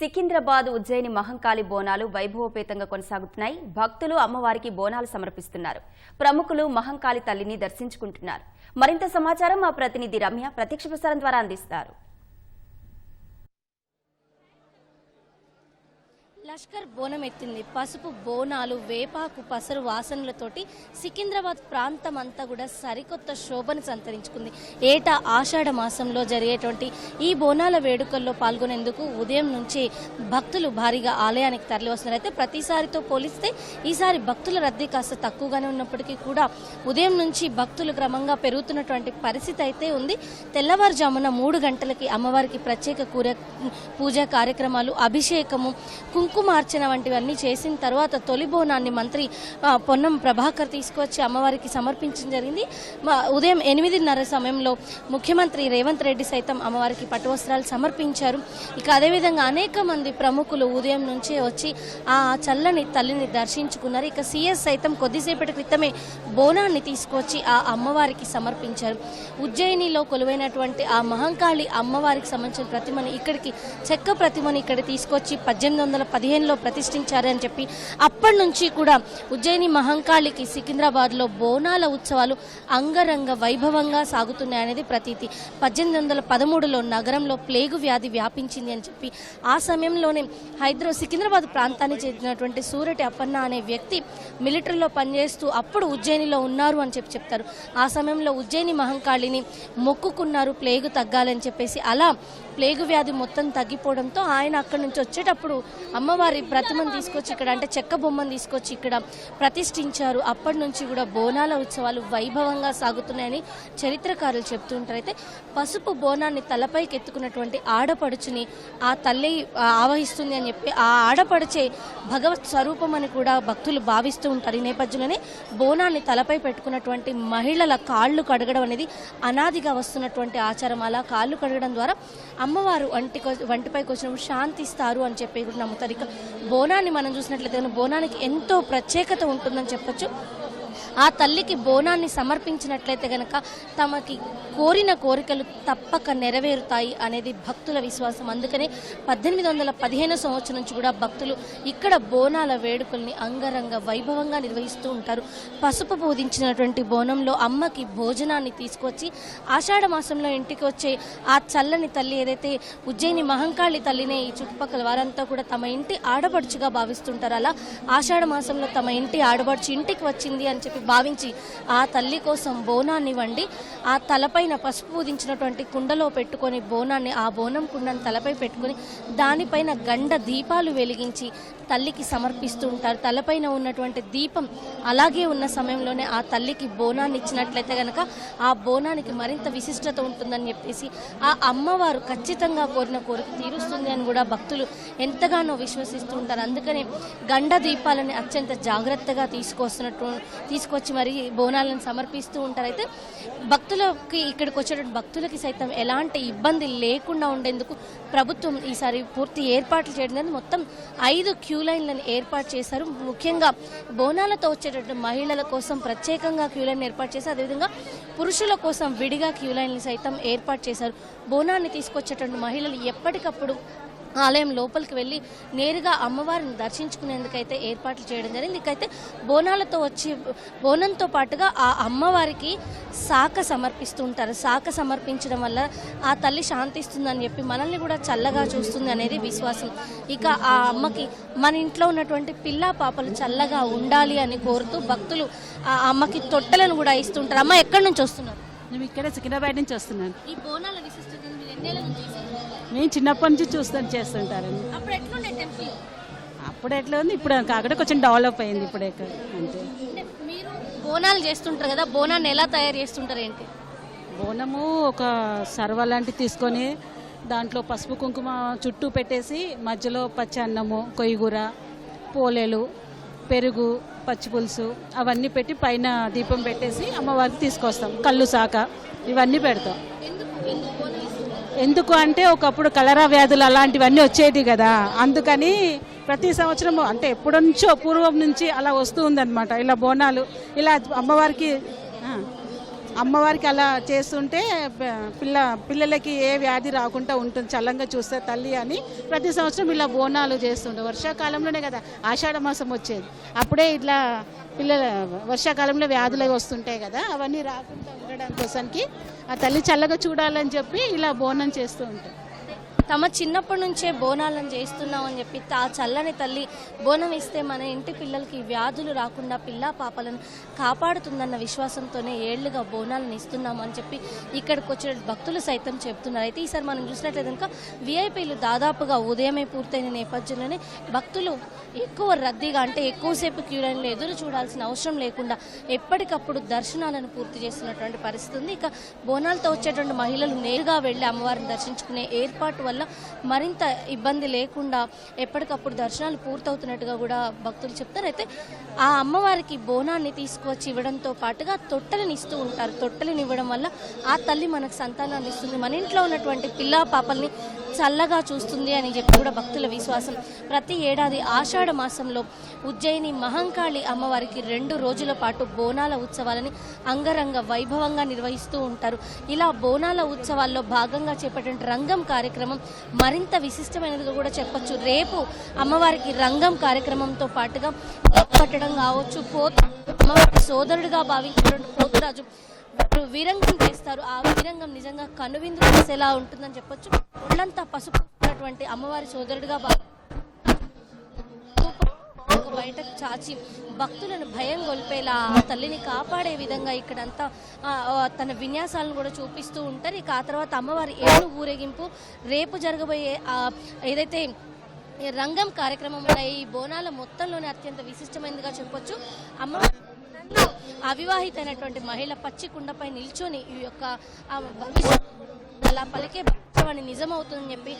సికింద్రాబాద్ ఉజ్జయిని మహంకాళి బోనాలు వైభవోపేతంగా కొనసాగుతున్నాయి. భక్తులు అమ్మవారికి బోనాలు సమర్పిస్తున్నారు. ప్రముఖులు మహంకాళి తల్లిని దర్శించుకుంటున్నారు. మరింత సమాచారం మా ప్రతినిధి రమ్య ప్రత్యక్ష ప్రసారం ద్వారా అందిస్తారు. లష్కర్ బోనం ఎత్తింది. పసుపు బోనాలు వేపాకు పసరు వాసనలతోటి సికింద్రాబాద్ ప్రాంతం అంతా కూడా సరికొత్త శోభను సంతరించుకుంది. ఏటా ఆషాఢ మాసంలో జరిగేటువంటి ఈ బోనాల వేడుకల్లో పాల్గొనేందుకు ఉదయం నుంచి భక్తులు భారీగా ఆలయానికి తరలివస్తున్నారు. అయితే ప్రతిసారితో పోలిస్తే ఈసారి భక్తుల రద్దీ కాస్త తక్కువగానే ఉన్నప్పటికీ కూడా ఉదయం నుంచి భక్తులు క్రమంగా పెరుగుతున్నటువంటి పరిస్థితి అయితే ఉంది. తెల్లవారుజామున మూడు గంటలకి అమ్మవారికి ప్రత్యేక కూర పూజా కార్యక్రమాలు అభిషేకము కుంకుమ కుంకుమార్చన వంటివన్నీ చేసిన తర్వాత తొలి బోనాన్ని మంత్రి పొన్నం ప్రభాకర్ తీసుకొచ్చి అమ్మవారికి సమర్పించడం జరిగింది. మా ఉదయం ఎనిమిదిన్నర సమయంలో ముఖ్యమంత్రి రేవంత్ రెడ్డి సైతం అమ్మవారికి పట్టు వస్త్రాలు సమర్పించారు. ఇక అదేవిధంగా అనేక మంది ప్రముఖులు ఉదయం నుంచే వచ్చి ఆ చల్లని తల్లిని దర్శించుకున్నారు. ఇక సీఎస్ సైతం కొద్దిసేపటి క్రితమే బోనాన్ని తీసుకొచ్చి ఆ అమ్మవారికి సమర్పించారు. ఉజ్జయినిలో కొలువైనటువంటి ఆ మహంకాళి అమ్మవారికి సంబంధించిన ప్రతిమని ఇక్కడికి చెక్క ప్రతిమని ఇక్కడ తీసుకొచ్చి పద్దెనిమిది వందల పదిహేనులో ప్రతిష్ఠించారని చెప్పి అప్పటి నుంచి కూడా ఉజ్జయిని మహంకాళికి సికింద్రాబాద్లో బోనాల ఉత్సవాలు అంగరంగ వైభవంగా సాగుతున్నాయనేది ప్రతీతి. పద్దెనిమిది వందల పదమూడులో నగరంలో ప్లేగు వ్యాధి వ్యాపించింది అని చెప్పి ఆ సమయంలోనే హైదరాబాద్ సికింద్రాబాద్ ప్రాంతాన్ని చెందినటువంటి సూరటి అప్పన్న అనే వ్యక్తి మిలిటరీలో పనిచేస్తూ అప్పుడు ఉజ్జయినిలో ఉన్నారు అని చెప్పి చెప్తారు. ఆ సమయంలో ఉజ్జయిని మహంకాళిని మొక్కుకున్నారు ప్లేగు తగ్గాలని చెప్పేసి. అలా ప్లేగు వ్యాధి మొత్తం తగ్గిపోవడంతో ఆయన అక్కడి నుంచి వచ్చేటప్పుడు అమ్మవారి ప్రతిమను తీసుకొచ్చి ఇక్కడ అంటే చెక్క బొమ్మను తీసుకొచ్చి ఇక్కడ ప్రతిష్ఠించారు. అప్పటి నుంచి కూడా బోనాల ఉత్సవాలు వైభవంగా సాగుతున్నాయని చరిత్రకారులు చెప్తూ అయితే పసుపు బోనాన్ని తలపైకి ఎత్తుకున్నటువంటి ఆడపడుచుని ఆ తల్లి ఆవహిస్తుంది అని చెప్పి ఆ ఆడపడిచే భగవత్ స్వరూపం అని కూడా భక్తులు భావిస్తూ ఉంటారు. ఈ నేపథ్యంలోనే బోనాన్ని తలపై పెట్టుకున్నటువంటి మహిళల కాళ్ళు కడగడం అనేది అనాదిగా వస్తున్నటువంటి ఆచారం. అలా కాళ్ళు కడగడం ద్వారా అమ్మవారు వంటి వంటిపైకి వచ్చినప్పుడు శాంతిస్తారు అని చెప్పి కూడా నమ్ముతారు. బోనాన్ని మనం చూసినట్లయితే బోనానికి ఎంతో ప్రత్యేకత ఉంటుందని చెప్పొచ్చు. ఆ తల్లికి బోనాన్ని సమర్పించినట్లయితే గనక తమకి కోరిన కోరికలు తప్పక నెరవేరుతాయి అనేది భక్తుల విశ్వాసం. అందుకనే పద్దెనిమిది వందల పదిహేను సంవత్సరం నుంచి కూడా భక్తులు ఇక్కడ బోనాల వేడుకల్ని అంగరంగ వైభవంగా నిర్వహిస్తూ ఉంటారు. పసుపు బోధించినటువంటి బోనంలో అమ్మకి భోజనాన్ని తీసుకొచ్చి ఆషాఢ మాసంలో ఇంటికి వచ్చే ఆ చల్లని తల్లి ఏదైతే ఉజ్జయిని మహంకాళి తల్లినే ఈ చుట్టుపక్కల వారంతా కూడా తమ ఇంటి ఆడపడుచుగా భావిస్తుంటారు. అలా ఆషాఢ మాసంలో తమ ఇంటి ఆడపడుచు ఇంటికి వచ్చింది అని చెప్పి భావించి ఆ తల్లి కోసం బోనాన్ని వండి ఆ తలపైన పసుపు పూజించినటువంటి కుండలో పెట్టుకొని బోనాన్ని ఆ బోనం కుండను తలపై పెట్టుకొని దానిపైన గండ దీపాలు వెలిగించి తల్లికి సమర్పిస్తూ ఉంటారు. తలపైన ఉన్నటువంటి దీపం అలాగే ఉన్న సమయంలోనే ఆ తల్లికి బోనాన్ని ఇచ్చినట్లయితే గనక ఆ బోనానికి మరింత విశిష్టత ఉంటుందని చెప్పేసి ఆ అమ్మవారు ఖచ్చితంగా కోరిన కోరిక తీరుస్తుంది అని కూడా భక్తులు ఎంతగానో విశ్వసిస్తూ ఉంటారు. అందుకనే గండ దీపాలని అత్యంత జాగ్రత్తగా తీసుకొస్తున్నట్టు తీసుకు తీసుకొచ్చి మరి బోనాలను సమర్పిస్తూ ఉంటారు. అయితే భక్తులకి ఇక్కడికి వచ్చేటువంటి భక్తులకి సైతం ఎలాంటి ఇబ్బంది లేకుండా ఉండేందుకు ప్రభుత్వం ఈసారి పూర్తి ఏర్పాట్లు చేయడం మొత్తం ఐదు క్యూ లైన్లను ఏర్పాటు చేశారు. ముఖ్యంగా బోనాలతో వచ్చేటువంటి మహిళల కోసం ప్రత్యేకంగా క్యూ లైన్ ఏర్పాటు చేశారు. అదేవిధంగా పురుషుల కోసం విడిగా క్యూ లైన్లు సైతం ఏర్పాటు చేశారు. బోనాన్ని తీసుకొచ్చేటువంటి మహిళలు ఎప్పటికప్పుడు ఆలయం లోపలికి వెళ్ళి నేరుగా అమ్మవారిని దర్శించుకునేందుకైతే ఏర్పాట్లు చేయడం జరిగింది. ఇకైతే బోనాలతో వచ్చి బోనంతో పాటుగా ఆ అమ్మవారికి శాఖ సమర్పిస్తూ ఉంటారు శాఖ సమర్పించడం వల్ల ఆ తల్లి శాంతిస్తుందని చెప్పి మనల్ని కూడా చల్లగా చూస్తుంది అనేది విశ్వాసం. ఇక ఆ అమ్మకి మన ఇంట్లో ఉన్నటువంటి పిల్ల పాపలు చల్లగా ఉండాలి అని కోరుతూ భక్తులు ఆ అమ్మకి తొట్టెలను కూడా ఇస్తుంటారు. అమ్మ ఎక్కడి నుంచి వస్తున్నారు? మేము ఇక్కడే సికింద్రాబాద్ నుంచి వస్తున్నాను. ఈ బోనాల విశిష్టత మేము చిన్నప్పటి నుంచి చూస్తాను చేస్తుంటారండి. అప్పుడు ఎట్లుండే టెంపుల్ అప్పుడు ఎట్లా ఉంది? ఇప్పుడు కాకుండా కొంచెం డెవలప్ అయింది ఇప్పుడే అంతే. అంటే మీరు బోనాలు చేస్తుంటారు కదా బోనాన్ని ఎలా తయారు చేస్తుంటారు ఏంటి? బోనము ఒక సర్వ లాంటివి తీసుకొని దాంట్లో పసుపు కుంకుమ చుట్టూ పెట్టేసి మధ్యలో పచ్చి అన్నము కొయ్యగూర పోలేలు పెరుగు పచ్చి పులుసు అవన్నీ పెట్టి పైన దీపం పెట్టేసి అమ్మవారికి తీసుకొస్తాం. కళ్ళు శాక ఇవన్నీ పెడతాం. ఎందుకు అంటే ఒకప్పుడు కలరా వ్యాధులు అలాంటివన్నీ వచ్చేది కదా. అందుకని ప్రతి సంవత్సరం అంటే ఎప్పటి నుంచో పూర్వం నుంచి అలా వస్తూ ఉందన్నమాట. ఇలా బోనాలు ఇలా అమ్మవారికి అమ్మవారికి అలా చేస్తుంటే పిల్ల పిల్లలకి ఏ వ్యాధి రాకుండా ఉంటుంది చల్లంగా చూస్తే తల్లి అని ప్రతి సంవత్సరం ఇలా బోనాలు చేస్తుండే. వర్షాకాలంలోనే కదా ఆషాఢ మాసం వచ్చేది. అప్పుడే ఇట్లా పిల్లల వర్షాకాలంలో వ్యాధులు వస్తుంటాయి కదా అవన్నీ రాకుండా ఉండడం కోసానికి ఆ తల్లి చల్లగా చూడాలని చెప్పి ఇలా బోనం చేస్తూ ఉంటాం తమ చిన్నప్పటి నుంచే బోనాలను చేస్తున్నాం అని చెప్పి ఆ చల్లని తల్లి బోనం ఇస్తే మన ఇంటి పిల్లలకి వ్యాధులు రాకుండా పిల్ల పాపలను కాపాడుతుందన్న విశ్వాసంతోనే ఏళ్ళుగా బోనాలను ఇస్తున్నాం అని చెప్పి ఇక్కడికి వచ్చిన భక్తులు సైతం చెప్తున్నారు అయితే ఈసారి మనం చూసినట్లయితే కనుక వీఐపీలు దాదాపుగా ఉదయమే పూర్తయిన నేపథ్యంలోనే భక్తులు ఎక్కువ రద్దీగా అంటే ఎక్కువసేపు క్యూ లైన్లో ఎదురు చూడాల్సిన అవసరం లేకుండా ఎప్పటికప్పుడు దర్శనాలను పూర్తి చేస్తున్నటువంటి పరిస్థితి ఉంది. ఇక బోనాలతో వచ్చేటువంటి మహిళలు నేరుగా వెళ్ళి అమ్మవారిని దర్శించుకునే ఏర్పాటు వల్ల మరింత ఇబ్బంది లేకుండా ఎప్పటికప్పుడు దర్శనాలు పూర్తవుతున్నట్టుగా కూడా భక్తులు చెప్తారు. అయితే ఆ అమ్మవారికి బోనాన్ని తీసుకువచ్చి ఇవ్వడంతో పాటుగా తొట్టెలను ఇస్తూ ఉంటారు. తొట్టెలను ఇవ్వడం వల్ల ఆ తల్లి మనకు సంతానాన్ని ఇస్తుంది. మన ఇంట్లో ఉన్నటువంటి పిల్ల పాపల్ని చల్లగా చూస్తుంది అని చెప్పి కూడా భక్తుల విశ్వాసం. ప్రతి ఏడాది ఆషాఢ మాసంలో ఉజ్జయిని మహంకాళి అమ్మవారికి రెండు రోజుల పాటు బోనాల ఉత్సవాలని అంగరంగ వైభవంగా నిర్వహిస్తూ ఉంటారు. ఇలా బోనాల ఉత్సవాల్లో భాగంగా చేపట్టిన రంగం కార్యక్రమం మరింత విశిష్టమైనదిగా కూడా చెప్పొచ్చు. రేపు అమ్మవారికి రంగం కార్యక్రమంతో పాటుగా పట్టడం కావచ్చు. పోత అమ్మవారికి సోదరుడిగా భావించినటువంటి పోతురాజు వీరంగం చేస్తారు. ఆ వీరంగం నిజంగా కనువిందు చేసేలా ఉంటుందని చెప్పొచ్చు. ఒళ్ళంతా పసుపు ఉన్నటువంటి అమ్మవారి సోదరుడిగా భావి బయటకు చాచి భక్తులను భయం గొల్పేలా ఆ తల్లిని కాపాడే విధంగా ఇక్కడంతా తన విన్యాసాలను కూడా చూపిస్తూ ఉంటారు. ఇక ఆ తర్వాత అమ్మవారి ఏడు ఊరేగింపు రేపు జరగబోయే ఏదైతే రంగం కార్యక్రమం ఈ బోనాల మొత్తంలోనే అత్యంత విశిష్టమైనదిగా చెప్పొచ్చు. అమ్మవారి అవివాహితైనటువంటి మహిళ పచ్చి కుండపై నిల్చొని ఈ యొక్క భవిష్యత్ అలా పలికే భవిష్యవాణి నిజమవుతుందని చెప్పి